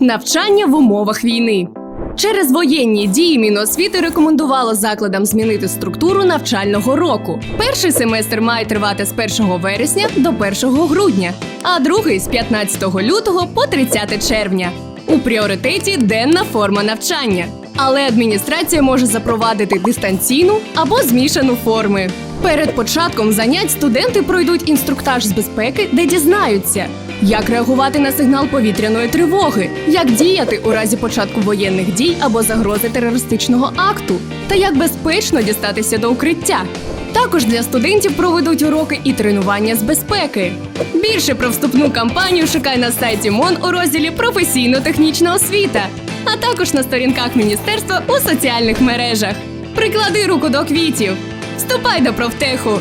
Навчання в умовах війни. Через воєнні дії Міносвіти рекомендувало закладам змінити структуру навчального року. Перший семестр має тривати з 1 вересня до 1 грудня, а другий з 15 лютого по 30 червня. У пріоритеті денна форма навчання. Але адміністрація може запровадити дистанційну або змішану форми. Перед початком занять студенти пройдуть інструктаж з безпеки, де дізнаються, як реагувати на сигнал повітряної тривоги, як діяти у разі початку воєнних дій або загрози терористичного акту, та як безпечно дістатися до укриття. Також для студентів проведуть уроки і тренування з безпеки. Більше про вступну кампанію шукай на сайті МОН у розділі Професійно-технічна освіта, а також на сторінках міністерства у соціальних мережах. Приклади руку до квітів. Вступай до профтеху.